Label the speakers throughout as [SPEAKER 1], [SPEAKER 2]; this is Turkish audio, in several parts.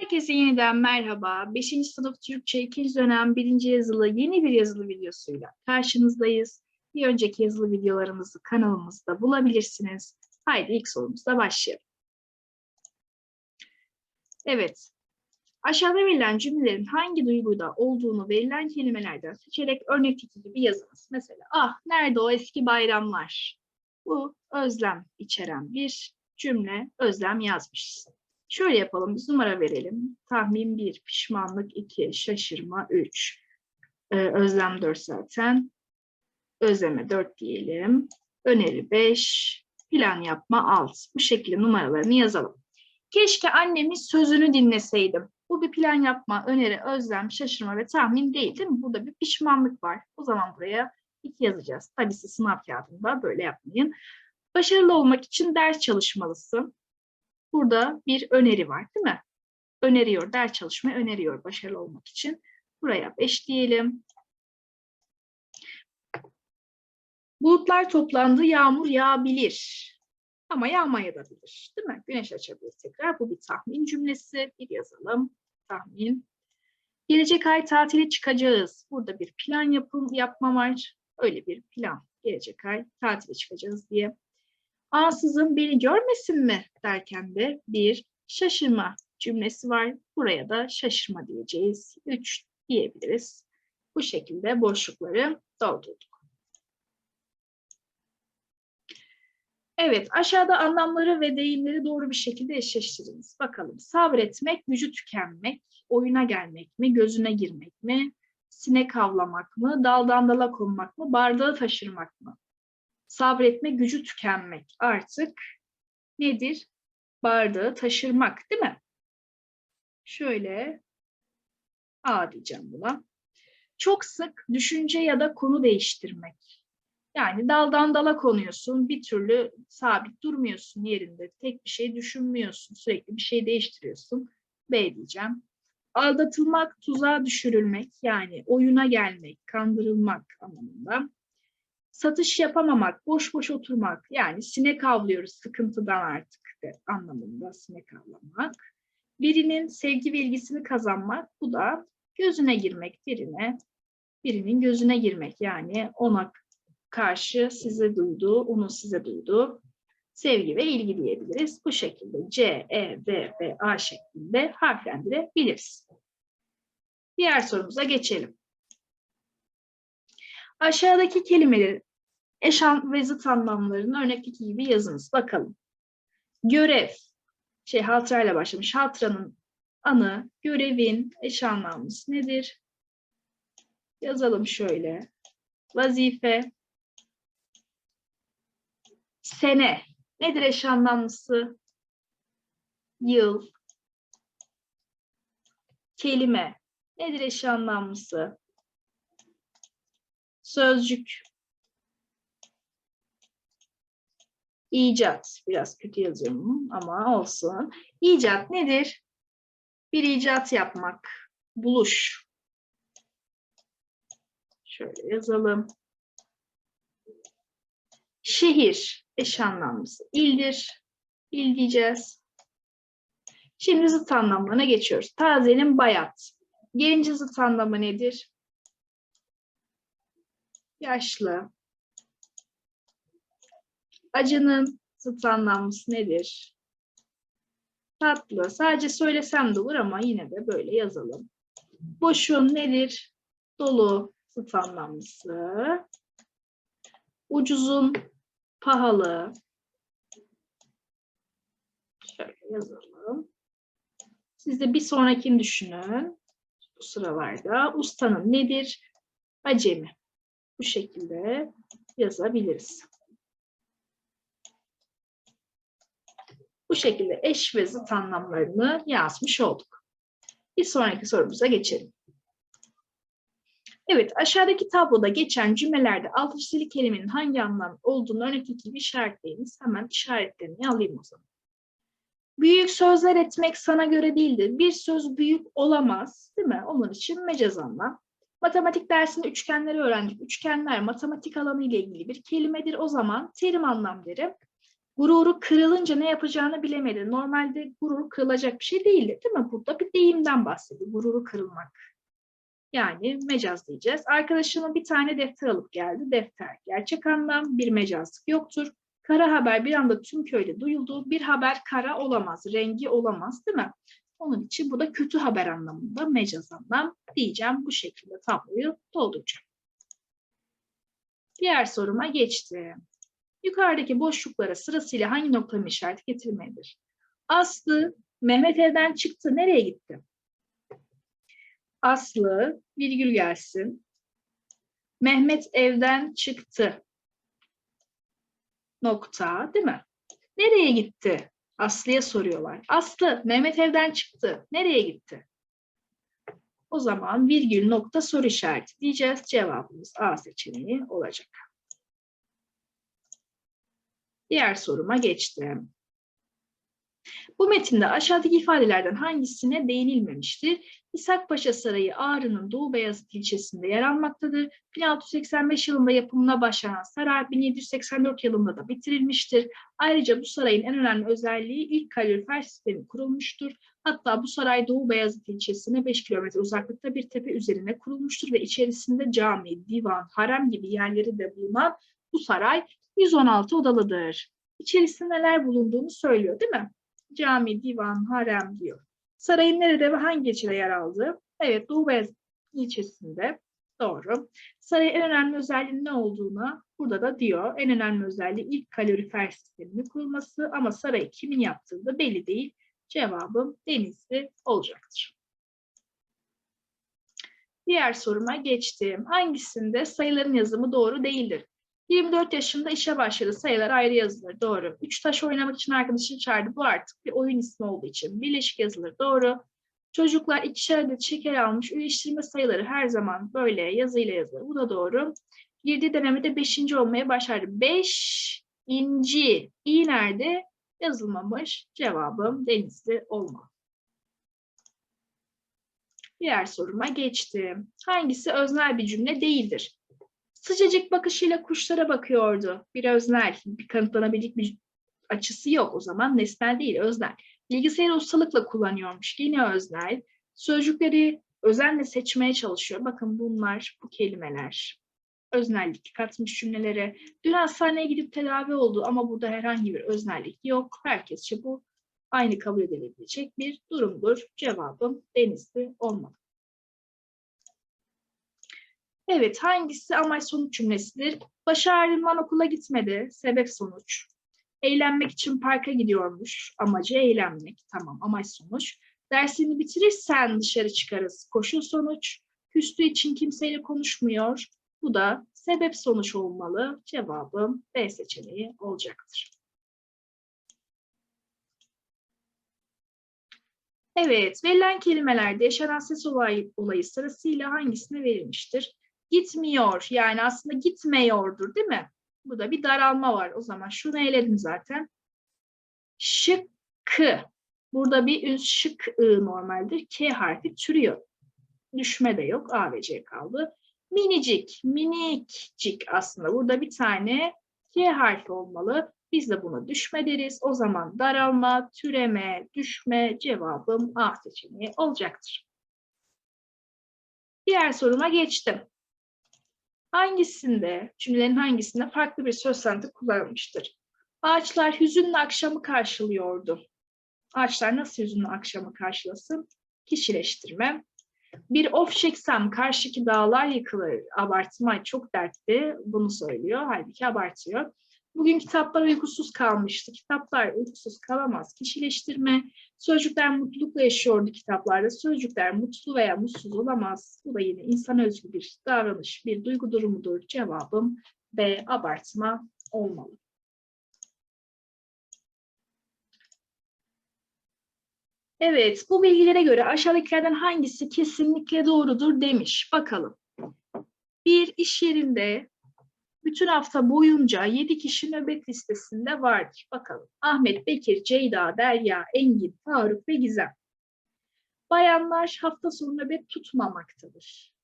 [SPEAKER 1] Herkese yeniden merhaba. 5. sınıf Türkçe 2. dönem 1. yazılı yeni bir yazılı videosuyla karşınızdayız. Bir önceki yazılı videolarımızı kanalımızda bulabilirsiniz. Haydi ilk sorumuzla başlayalım. Evet. Aşağıda verilen cümlelerin hangi duyguda olduğunu verilen kelimelerden seçerek örnekteki gibi yazınız. Mesela ah nerede o eski bayramlar? Bu özlem içeren bir cümle özlem yazmışız. Şöyle yapalım, biz numara verelim. Tahmin 1, pişmanlık 2, şaşırma 3. Ee, özlem 4 zaten. Özleme 4 diyelim. Öneri 5, plan yapma 6. Bu şekilde numaralarını yazalım. Keşke annemin sözünü dinleseydim. Bu bir plan yapma, öneri, özlem, şaşırma ve tahmin değil değil mi? Burada bir pişmanlık var. O zaman buraya 2 yazacağız. Tabii sınav kağıdında böyle yapmayın. Başarılı olmak için ders çalışmalısın. Burada bir öneri var değil mi? Öneriyor, ders çalışmayı öneriyor başarılı olmak için. Buraya 5 diyelim. Bulutlar toplandı, yağmur yağabilir. Ama yağmayabilir, değil mi? Güneş açabilir tekrar. Bu bir tahmin cümlesi. Bir yazalım. Tahmin. Gelecek ay tatile çıkacağız. Burada bir plan yapım, yapma var. Öyle bir plan. Gelecek ay tatile çıkacağız diye. Ansızın beni görmesin mi derken de bir şaşırma cümlesi var. Buraya da şaşırma diyeceğiz. Üç diyebiliriz. Bu şekilde boşlukları doldurduk. Evet, aşağıda anlamları ve deyimleri doğru bir şekilde eşleştiriniz. Bakalım, sabretmek, gücü tükenmek, oyuna gelmek mi, gözüne girmek mi, sinek avlamak mı, daldan dala konmak mı, bardağı taşırmak mı? Sabretme gücü tükenmek artık nedir? Bardağı taşırmak değil mi? Şöyle A diyeceğim buna. Çok sık düşünce ya da konu değiştirmek. Yani daldan dala konuyorsun, bir türlü sabit durmuyorsun yerinde. Tek bir şey düşünmüyorsun, sürekli bir şey değiştiriyorsun. B diyeceğim. Aldatılmak, tuzağa düşürülmek yani oyuna gelmek, kandırılmak anlamında satış yapamamak, boş boş oturmak yani sinek avlıyoruz sıkıntıdan artık de anlamında sinek avlamak. Birinin sevgi ve ilgisini kazanmak bu da gözüne girmek birine, birinin gözüne girmek yani ona karşı size duyduğu, onun size duyduğu sevgi ve ilgi diyebiliriz. Bu şekilde C, E, D ve A şeklinde harflendirebiliriz. Diğer sorumuza geçelim. Aşağıdaki kelimeleri Eş an ve zıt anlamlarını örnekteki gibi yazınız. Bakalım. Görev. Şey hatırayla başlamış. Hatıranın anı, görevin eş anlamlısı nedir? Yazalım şöyle. Vazife. Sene. Nedir eş anlamlısı? Yıl. Kelime. Nedir eş anlamlısı? Sözcük. İcat. Biraz kötü yazıyorum ama olsun. İcat nedir? Bir icat yapmak. Buluş. Şöyle yazalım. Şehir. Eş anlamlısı. İldir. İl diyeceğiz. Şimdi zıt anlamlarına geçiyoruz. Tazenin bayat. Gelince zıt anlamı nedir? Yaşlı. Acının zıt nedir? Tatlı. Sadece söylesem de olur ama yine de böyle yazalım. Boşun nedir? Dolu zıt. Ucuzun pahalı. Şöyle yazalım. Siz de bir sonrakini düşünün. Bu sıralarda ustanın nedir? Acemi. Bu şekilde yazabiliriz. Bu şekilde eş ve zıt anlamlarını yazmış olduk. Bir sonraki sorumuza geçelim. Evet, aşağıdaki tabloda geçen cümlelerde alt çizili kelimenin hangi anlam olduğunu örnekteki gibi işaretleyiniz. Hemen işaretlerini alayım o zaman. Büyük sözler etmek sana göre değildir. Bir söz büyük olamaz, değil mi? Onun için mecaz anlam. Matematik dersinde üçgenleri öğrendik. Üçgenler matematik alanı ile ilgili bir kelimedir. O zaman terim anlamları Gururu kırılınca ne yapacağını bilemedi. Normalde gurur kırılacak bir şey değildi değil mi? Burada bir deyimden bahsediyor. Gururu kırılmak. Yani mecaz diyeceğiz. Arkadaşımın bir tane defter alıp geldi. Defter gerçek anlam bir mecazlık yoktur. Kara haber bir anda tüm köyde duyuldu. Bir haber kara olamaz, rengi olamaz değil mi? Onun için bu da kötü haber anlamında mecaz anlam diyeceğim. Bu şekilde tabloyu dolduracağım. Diğer soruma geçtim. Yukarıdaki boşluklara sırasıyla hangi noktanın işareti getirilmelidir? Aslı Mehmet evden çıktı. Nereye gitti? Aslı virgül gelsin. Mehmet evden çıktı. Nokta değil mi? Nereye gitti? Aslı'ya soruyorlar. Aslı Mehmet evden çıktı. Nereye gitti? O zaman virgül nokta soru işareti diyeceğiz. Cevabımız A seçeneği olacak. Diğer soruma geçtim. Bu metinde aşağıdaki ifadelerden hangisine değinilmemiştir? İshak Paşa Sarayı Ağrı'nın Doğu Beyazıt ilçesinde yer almaktadır. 1685 yılında yapımına başlanan saray 1784 yılında da bitirilmiştir. Ayrıca bu sarayın en önemli özelliği ilk kalorifer sistemi kurulmuştur. Hatta bu saray Doğu Beyazıt ilçesine 5 kilometre uzaklıkta bir tepe üzerine kurulmuştur ve içerisinde cami, divan, harem gibi yerleri de bulunan bu saray 116 odalıdır. İçerisinde neler bulunduğunu söylüyor değil mi? Cami, divan, harem diyor. Sarayın nerede ve hangi ilçede yer aldığı? Evet, Doğu Beyazıt ilçesinde. Doğru. Sarayın en önemli özelliği ne olduğunu burada da diyor. En önemli özelliği ilk kalorifer sisteminin kurulması ama sarayı kimin yaptığı da belli değil. Cevabım Denizli olacaktır. Diğer soruma geçtim. Hangisinde sayıların yazımı doğru değildir? 24 yaşında işe başladı. Sayılar ayrı yazılır. Doğru. Üç taş oynamak için arkadaşını çağırdı. Bu artık bir oyun ismi olduğu için birleşik yazılır. Doğru. Çocuklar ikişer adet şeker almış. Üyeştirme sayıları her zaman böyle yazıyla yazılır. Bu da doğru. Girdiği denemede beşinci olmaya başardı. Beş inci. İyi nerede? Yazılmamış. Cevabım denizli olma. Diğer soruma geçtim. Hangisi öznel bir cümle değildir? Sıcacık bakışıyla kuşlara bakıyordu. Bir öznel, bir kanıtlanabilik bir açısı yok o zaman. Nesnel değil, öznel. Bilgisayarı ustalıkla kullanıyormuş. Yine öznel. Sözcükleri özenle seçmeye çalışıyor. Bakın bunlar, bu kelimeler. Öznellik katmış cümlelere. Dün hastaneye gidip tedavi oldu ama burada herhangi bir öznellik yok. Herkesçe bu aynı kabul edilebilecek bir durumdur. Cevabım denizli olmalı. Evet, hangisi amaç sonuç cümlesidir? Başı ağrından okula gitmedi, sebep sonuç. Eğlenmek için parka gidiyormuş, amacı eğlenmek, tamam amaç sonuç. Dersini bitirirsen dışarı çıkarız, koşul sonuç. Küstüğü için kimseyle konuşmuyor, bu da sebep sonuç olmalı. Cevabım B seçeneği olacaktır. Evet, verilen kelimelerde yaşanan ses olayı, olayı sırasıyla hangisine verilmiştir? Gitmiyor, yani aslında gitmiyordur değil mi? Bu da bir daralma var. O zaman şunu eledim zaten. Şıkkı. Burada bir üst şık ı normaldir. K harfi türüyor. Düşme de yok. A ve C kaldı. Minicik, minikcik aslında. Burada bir tane K harfi olmalı. Biz de buna düşme deriz. O zaman daralma, türeme, düşme cevabım A seçeneği olacaktır. Diğer soruma geçtim. Hangisinde, cümlelerin hangisinde farklı bir söz sanatı kullanılmıştır? Ağaçlar hüzünlü akşamı karşılıyordu. Ağaçlar nasıl hüzünlü akşamı karşılasın? Kişileştirme. Bir of çeksem karşıki dağlar yıkılır. Abartma çok dertli. Bunu söylüyor. Halbuki abartıyor. Bugün kitaplar uykusuz kalmıştı. Kitaplar uykusuz kalamaz. Kişileştirme. Sözcükler mutlulukla yaşıyordu kitaplarda. Sözcükler mutlu veya mutsuz olamaz. Bu da yine insan özgü bir davranış, bir duygu durumudur. Cevabım B. Abartma olmalı. Evet, bu bilgilere göre aşağıdakilerden hangisi kesinlikle doğrudur demiş. Bakalım. Bir iş yerinde bütün hafta boyunca 7 kişi nöbet listesinde vardır. Bakalım. Ahmet, Bekir, Ceyda, Derya, Engin, Faruk ve Gizem. Bayanlar hafta sonu nöbet tutmamaktadır.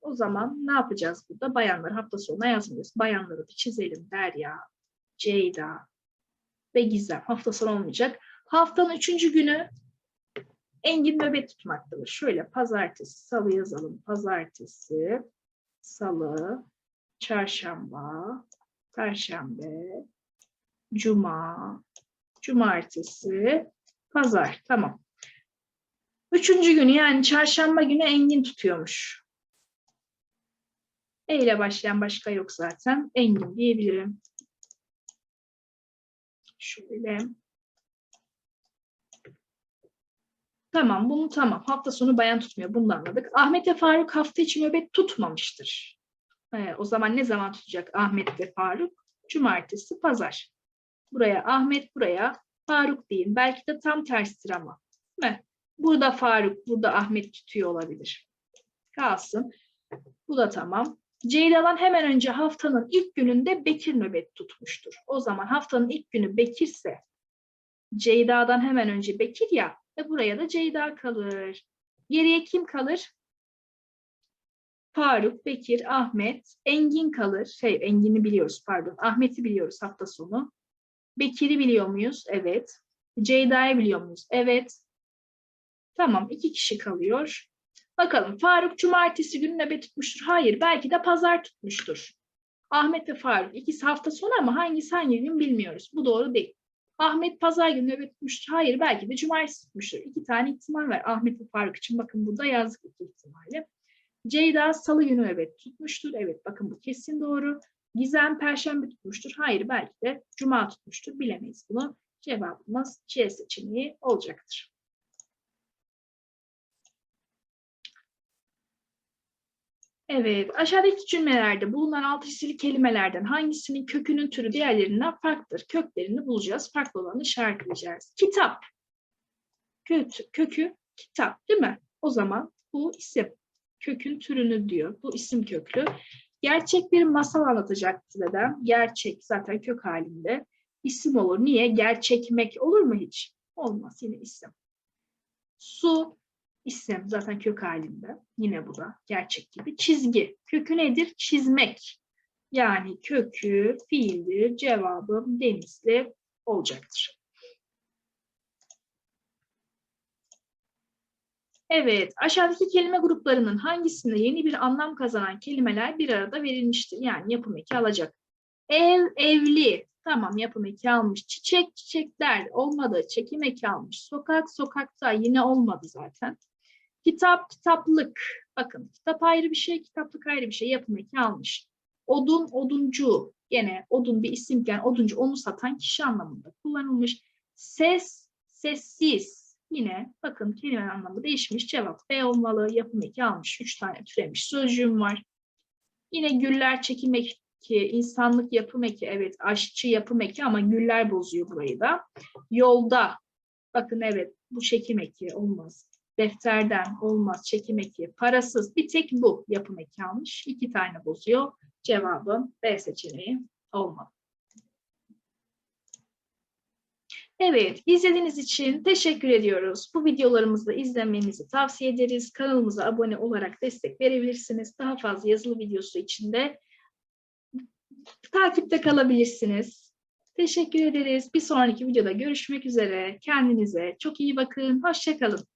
[SPEAKER 1] O zaman ne yapacağız burada? Bayanlar hafta sonuna yazmıyoruz. Bayanları bir çizelim. Derya, Ceyda, ve Gizem. Hafta sonu olmayacak. Haftanın üçüncü günü Engin nöbet tutmaktadır. Şöyle pazartesi, salı yazalım. Pazartesi, salı, çarşamba, perşembe, cuma, cumartesi, pazar. Tamam. Üçüncü günü yani çarşamba günü Engin tutuyormuş. E ile başlayan başka yok zaten. Engin diyebilirim. Şöyle. Tamam bunu tamam. Hafta sonu bayan tutmuyor. Bunu anladık. Ahmet ve Faruk hafta içi nöbet tutmamıştır. Ee, o zaman ne zaman tutacak Ahmet ve Faruk? Cumartesi, pazar. Buraya Ahmet, buraya Faruk deyin. Belki de tam tersidir ama. Değil? Burada Faruk, burada Ahmet tutuyor olabilir. Kalsın. Bu da tamam. Ceyda'dan hemen önce haftanın ilk gününde Bekir nöbet tutmuştur. O zaman haftanın ilk günü Bekirse Ceyda'dan hemen önce Bekir ya ve buraya da Ceyda kalır. Geriye kim kalır? Faruk, Bekir, Ahmet, Engin kalır. Şey, Engin'i biliyoruz pardon. Ahmet'i biliyoruz hafta sonu. Bekir'i biliyor muyuz? Evet. Ceyda'yı biliyor muyuz? Evet. Tamam, iki kişi kalıyor. Bakalım Faruk cumartesi günü nöbet tutmuştur. Hayır, belki de pazar tutmuştur. Ahmet ve Faruk ikisi hafta sonu ama hangisi hangi gün bilmiyoruz. Bu doğru değil. Ahmet pazar günü nöbet tutmuştur. Hayır, belki de cumartesi tutmuştur. İki tane ihtimal var Ahmet ve Faruk için. Bakın burada yazdık iki ihtimali. Ceyda salı günü nöbet tutmuştur. Evet, bakın bu kesin doğru. Gizem perşembe tutmuştur. Hayır, belki de cuma tutmuştur. Bilemeyiz bunu. Cevabımız C seçeneği olacaktır. Evet, aşağıdaki cümlelerde bulunan alt çizili kelimelerden hangisinin kökünün türü diğerlerinden farklıdır? Köklerini bulacağız. Farklı olanı işaretleyeceğiz. Kitap. Kötü, kökü kitap değil mi? O zaman bu isim. Kökün türünü diyor. Bu isim köklü. Gerçek bir masal anlatacaktı dedem. Gerçek zaten kök halinde. İsim olur. Niye? Gerçekmek olur mu hiç? Olmaz. Yine isim. Su, isim zaten kök halinde. Yine bu da gerçek gibi. Çizgi. Kökü nedir? Çizmek. Yani kökü fiildir. Cevabım denizli olacaktır. Evet, aşağıdaki kelime gruplarının hangisinde yeni bir anlam kazanan kelimeler bir arada verilmiştir? Yani yapım eki alacak. Ev, evli. Tamam yapım eki almış. Çiçek, çiçekler olmadı. Çekim eki almış. Sokak, sokakta yine olmadı zaten. Kitap, kitaplık. Bakın kitap ayrı bir şey, kitaplık ayrı bir şey. Yapım eki almış. Odun, oduncu. Gene odun bir isimken oduncu onu satan kişi anlamında kullanılmış. Ses, sessiz. Yine bakın kelime anlamı değişmiş. Cevap B olmalı. Yapım eki almış. Üç tane türemiş sözcüğüm var. Yine güller çekim eki, insanlık yapım eki. Evet aşçı yapım eki ama güller bozuyor burayı da. Yolda. Bakın evet bu çekim eki olmaz. Defterden olmaz çekim eki. Parasız bir tek bu yapım eki almış. İki tane bozuyor. Cevabım B seçeneği olmalı. Evet, izlediğiniz için teşekkür ediyoruz. Bu videolarımızı izlemenizi tavsiye ederiz. Kanalımıza abone olarak destek verebilirsiniz. Daha fazla yazılı videosu için de takipte kalabilirsiniz. Teşekkür ederiz. Bir sonraki videoda görüşmek üzere. Kendinize çok iyi bakın. Hoşçakalın.